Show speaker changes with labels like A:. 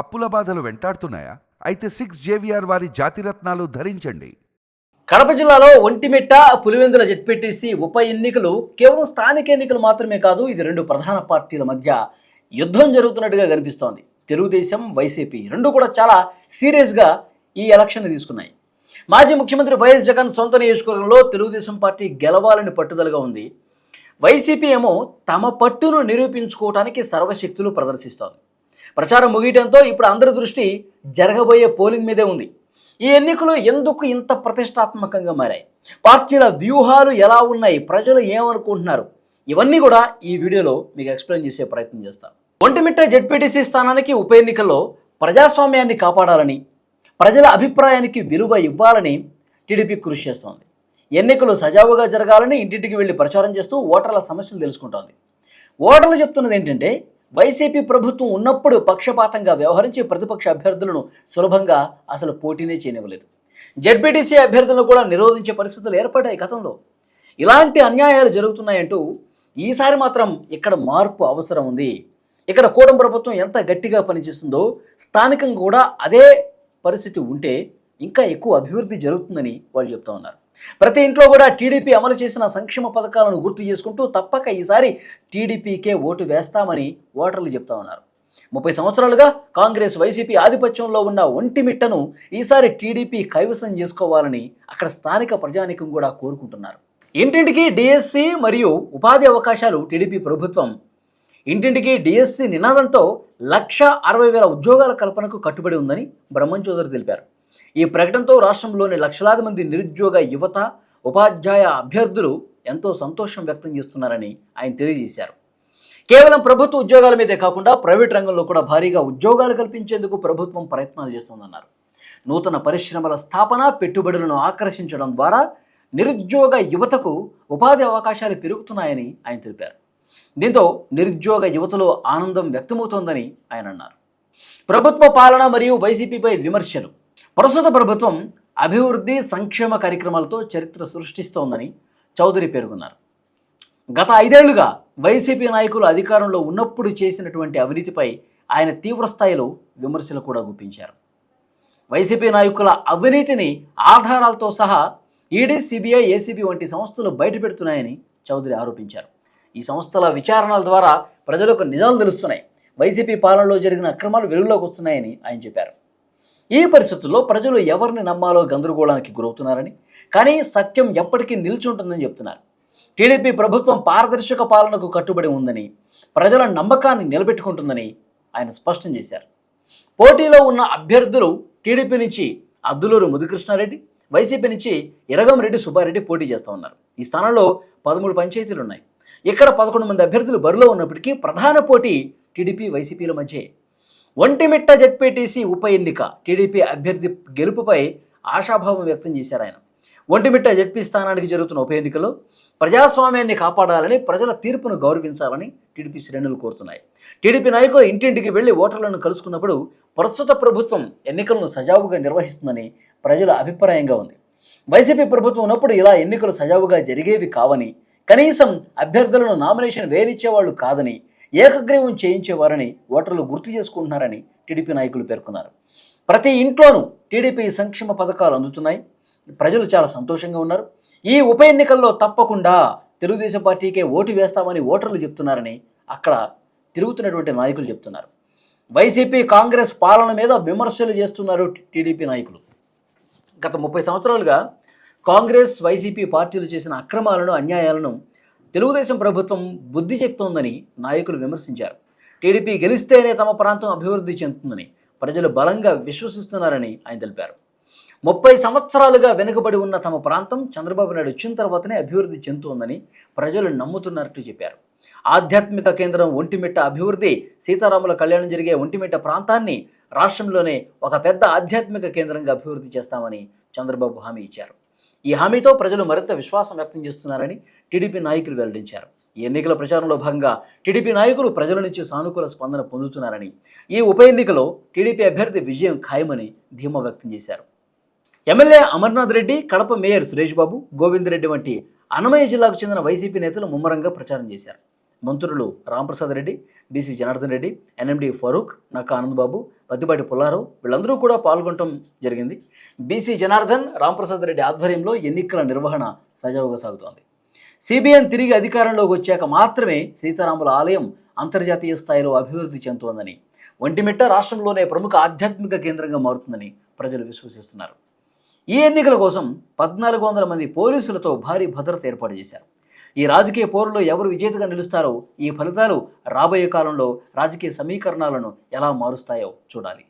A: అప్పుల బాధలు వెంటాడుతున్నాయా? అయితే సిక్స్ జేవిఆర్ వారి జాతిరత్నాలు ధరించండి.
B: కడప జిల్లాలో ఒంటిమిట్ట పులివెందుల జెడ్పీటీసీ ఉప ఎన్నికలు కేవలం స్థానిక ఎన్నికలు మాత్రమే కాదు ఇది రెండు ప్రధాన పార్టీల మధ్య యుద్ధం జరుగుతున్నట్టుగా కనిపిస్తోంది. తెలుగుదేశం వైసీపీ రెండు కూడా చాలా సీరియస్గా ఈ ఎలక్షన్ తీసుకున్నాయి. మాజీ ముఖ్యమంత్రి వైఎస్ జగన్ సొంత నియోజకవర్గంలో తెలుగుదేశం పార్టీ గెలవాలని పట్టుదలగా ఉంది. వైసీపీ ఏమో తమ పట్టును నిరూపించుకోవడానికి సర్వశక్తులు ప్రదర్శిస్తోంది. ప్రచారం ముగియడంతో ఇప్పుడు అందరి దృష్టి జరగబోయే పోలింగ్ మీదే ఉంది. ఈ ఎన్నికలు ఎందుకు ఇంత ప్రతిష్టాత్మకంగా మారాయి? పార్టీల వ్యూహాలు ఎలా ఉన్నాయి? ప్రజలు ఏమనుకుంటున్నారు? ఇవన్నీ కూడా ఈ వీడియోలో మీకు ఎక్స్ప్లెయిన్ చేసే ప్రయత్నం చేస్తాం. ఒంటిమిట్ట జెడ్పీటీసీ స్థానానికి ఉప ఎన్నికల్లో ప్రజాస్వామ్యాన్ని కాపాడాలని ప్రజల అభిప్రాయానికి విలువ ఇవ్వాలని టీడీపీ కృషి చేస్తోంది. ఎన్నికలు సజావుగా జరగాలని ఇంటింటికి వెళ్ళి ప్రచారం చేస్తూ ఓటర్ల సమస్యలు తెలుసుకుంటోంది. ఓటర్లు చెప్తున్నది ఏంటంటే వైసీపీ ప్రభుత్వం ఉన్నప్పుడు పక్షపాతంగా వ్యవహరించి ప్రతిపక్ష అభ్యర్థులను సులభంగా అసలు పోటీనే చేయనివ్వలేదు. జెడ్పీటీసీ అభ్యర్థులను కూడా నిరోధించే పరిస్థితులు ఏర్పడ్డాయి గతంలో. ఇలాంటి అన్యాయాలు జరుగుతున్నాయంటూ ఈసారి మాత్రం ఇక్కడ మార్పు అవసరం ఉంది. ఇక్కడ కూటమి ప్రభుత్వం ఎంత గట్టిగా పనిచేస్తుందో స్థానికంగా కూడా అదే పరిస్థితి ఉంటే ఇంకా ఎక్కువ అభివృద్ధి జరుగుతుందని వాళ్ళు చెప్తా ఉన్నారు. ప్రతి ఇంట్లో కూడా టీడీపీ అమలు చేసిన సంక్షేమ పథకాలను గుర్తు చేసుకుంటూ తప్పక ఈసారి టీడీపీకే ఓటు వేస్తామని ఓటర్లు చెప్తా ఉన్నారు. ముప్పై సంవత్సరాలుగా కాంగ్రెస్ వైసీపీ ఆధిపత్యంలో ఉన్న ఒంటిమిట్టను ఈసారి టీడీపీ కైవసం చేసుకోవాలని అక్కడ స్థానిక ప్రజానికం కూడా కోరుకుంటున్నారు. ఇంటింటికి డిఎస్సి మరియు ఉపాధి అవకాశాలు టీడీపీ ప్రభుత్వం. ఇంటింటికి డిఎస్సి నినాదంతో లక్ష అరవై వేల ఉద్యోగాల కల్పనకు కట్టుబడి ఉందని బ్రహ్మం చౌదరి తెలిపారు. ఈ ప్రకటనతో రాష్ట్రంలోని లక్షలాది మంది నిరుద్యోగ యువత ఉపాధ్యాయ అభ్యర్థులు ఎంతో సంతోషం వ్యక్తం చేస్తున్నారని ఆయన తెలియజేశారు. కేవలం ప్రభుత్వ ఉద్యోగాల మీదే కాకుండా ప్రైవేట్ రంగంలో కూడా భారీగా ఉద్యోగాలు కల్పించేందుకు ప్రభుత్వం ప్రయత్నాలు చేస్తోందన్నారు. నూతన పరిశ్రమల స్థాపన పెట్టుబడులను ఆకర్షించడం ద్వారా నిరుద్యోగ యువతకు ఉపాధి అవకాశాలు పెరుగుతున్నాయని ఆయన తెలిపారు. దీంతో నిరుద్యోగ యువతలో ఆనందం వ్యక్తమవుతోందని ఆయన అన్నారు. ప్రభుత్వ పాలన మరియు వైసీపీపై విమర్శలు ప్రస్తుత ప్రభుత్వం అభివృద్ధి సంక్షేమ కార్యక్రమాలతో చరిత్ర సృష్టిస్తోందని చౌదరి పేర్కొన్నారు. గత ఐదేళ్ళుగా వైసీపీ నాయకులు అధికారంలో ఉన్నప్పుడు చేసినటువంటి అవినీతిపై ఆయన తీవ్రస్థాయిలో విమర్శలు కూడా గుప్పించారు. వైసీపీ నాయకుల అవినీతిని ఆధారాలతో సహా ఈడీ సిబిఐ ఏసీబీ వంటి సంస్థలు బయటపెడుతున్నాయని చౌదరి ఆరోపించారు. ఈ సంస్థల విచారణల ద్వారా ప్రజలకు నిజాలు తెలుస్తున్నాయి. వైసీపీ పాలనలో జరిగిన అక్రమాలు వెలుగులోకి వస్తున్నాయని ఆయన చెప్పారు. ఈ పరిస్థితుల్లో ప్రజలు ఎవరిని నమ్మాలో గందరగోళానికి గురవుతున్నారని? కానీ సత్యం ఎప్పటికీ నిల్చుంటుందని చెప్తున్నారు. టీడీపీ ప్రభుత్వం పారదర్శక పాలనకు కట్టుబడి ఉందని ప్రజల నమ్మకాన్ని నిలబెట్టుకుంటుందని ఆయన స్పష్టం చేశారు. పోటీలో ఉన్న అభ్యర్థులు టీడీపీ నుంచి అద్దులూరు ముదికృష్ణారెడ్డి వైసీపీ నుంచి ఇరగంరెడ్డి సుబ్బారెడ్డి పోటీ చేస్తూ ఉన్నారు. ఈ స్థానంలో పదమూడు పంచాయతీలు ఉన్నాయి. ఇక్కడ పదకొండు మంది అభ్యర్థులు బరిలో ఉన్నప్పటికీ ప్రధాన పోటీ టీడీపీ వైసీపీల మధ్యే. ఒంటిమిట్ట జెడ్పీటీసీ ఉప ఎన్నిక. టీడీపీ అభ్యర్థి గెలుపుపై ఆశాభావం వ్యక్తం చేశారు ఆయన. ఒంటిమిట్ట జెడ్పీ స్థానానికి జరుగుతున్న ఉప ఎన్నికలో ప్రజాస్వామ్యాన్ని కాపాడాలని ప్రజల తీర్పును గౌరవించాలని టీడీపీ శ్రేణులు కోరుతున్నాయి. టీడీపీ నాయకులు ఇంటింటికి వెళ్ళి ఓటర్లను కలుసుకున్నప్పుడు ప్రస్తుత ప్రభుత్వం ఎన్నికలను సజావుగా నిర్వహిస్తుందని ప్రజల అభిప్రాయంగా ఉంది. వైసీపీ ప్రభుత్వం ఉన్నప్పుడు ఇలా ఎన్నికలు సజావుగా జరిగేవి కావని కనీసం అభ్యర్థులను నామినేషన్ వేయనిచ్చేవాళ్ళు కాదని ఏకగ్రీవం చేయించేవారని ఓటర్లు గుర్తు చేసుకుంటున్నారని టీడీపీ నాయకులు పేర్కొన్నారు. ప్రతి ఇంట్లోనూ టీడీపీ సంక్షేమ పథకాలు అందుతున్నాయి. ప్రజలు చాలా సంతోషంగా ఉన్నారు. ఈ ఉప ఎన్నికల్లో తప్పకుండా తెలుగుదేశం పార్టీకే ఓటు వేస్తామని ఓటర్లు చెప్తున్నారని అక్కడ తిరుగుతున్నటువంటి నాయకులు చెప్తున్నారు. వైసీపీ కాంగ్రెస్ పాలన మీద విమర్శలు చేస్తున్నారు టీడీపీ నాయకులు. గత ముప్పై సంవత్సరాలుగా కాంగ్రెస్ వైసీపీ పార్టీలు చేసిన అక్రమాలను అన్యాయాలను తెలుగుదేశం ప్రభుత్వం బుద్ధి చెప్తోందని నాయకులు విమర్శించారు. టీడీపీ గెలిస్తేనే తమ ప్రాంతం అభివృద్ధి చెందుతుందని ప్రజలు బలంగా విశ్వసిస్తున్నారని ఆయన తెలిపారు. ముప్పై సంవత్సరాలుగా వెనుకబడి ఉన్న తమ ప్రాంతం చంద్రబాబు నాయుడు వచ్చిన తర్వాతనే అభివృద్ధి చెందుతోందని ప్రజలు నమ్ముతున్నట్లు చెప్పారు. ఆధ్యాత్మిక కేంద్రం ఒంటిమిట్ట అభివృద్ధి సీతారాముల కళ్యాణం జరిగే ఒంటిమిట్ట ప్రాంతాన్ని రాష్ట్రంలోనే ఒక పెద్ద ఆధ్యాత్మిక కేంద్రంగా అభివృద్ధి చేస్తామని చంద్రబాబు హామీ ఇచ్చారు. ఈ హామీతో ప్రజలు మరింత విశ్వాసం వ్యక్తం చేస్తున్నారని టీడీపీ నాయకులు వెల్లడించారు. ఈ ఎన్నికల ప్రచారంలో భాగంగా టీడీపీ నాయకులు ప్రజల నుంచి సానుకూల స్పందన పొందుతున్నారని ఈ ఉప ఎన్నికలో టీడీపీ అభ్యర్థి విజయం ఖాయమని ధీమా వ్యక్తం చేశారు. ఎమ్మెల్యే అమర్నాథ్ రెడ్డి కడప మేయర్ సురేష్ బాబు గోవిందరెడ్డి వంటి అన్నమయ్య జిల్లాకు చెందిన వైసీపీ నేతలు ముమ్మరంగా ప్రచారం చేశారు. మంత్రులు రాంప్రసాద్ రెడ్డి బీసీ జనార్దన్ రెడ్డి ఎన్ఎండి ఫరూక్ నక్క ఆనందబాబు పద్దిపాటి పుల్లారావు వీళ్ళందరూ కూడా పాల్గొనడం జరిగింది. బీసీ జనార్దన్ రాంప్రసాద్ రెడ్డి ఆధ్వర్యంలో ఎన్నికల నిర్వహణ సజావుగా సాగుతోంది. సిబిఎన్ తిరిగి అధికారంలోకి వచ్చాక మాత్రమే సీతారాముల ఆలయం అంతర్జాతీయ స్థాయిలో అభివృద్ధి చెందుతోందని ఒంటిమిట్ట రాష్ట్రంలోనే ప్రముఖ ఆధ్యాత్మిక కేంద్రంగా మారుతుందని ప్రజలు విశ్వసిస్తున్నారు. ఈ ఎన్నికల కోసం పద్నాలుగు వందల మంది పోలీసులతో భారీ భద్రత ఏర్పాటు చేశారు. ఈ రాజకీయ పోరులో ఎవరు విజేతగా నిలుస్తారో ఈ ఫలితాలు రాబోయే కాలంలో రాజకీయ సమీకరణాలను ఎలా మారుస్తాయో చూడాలి.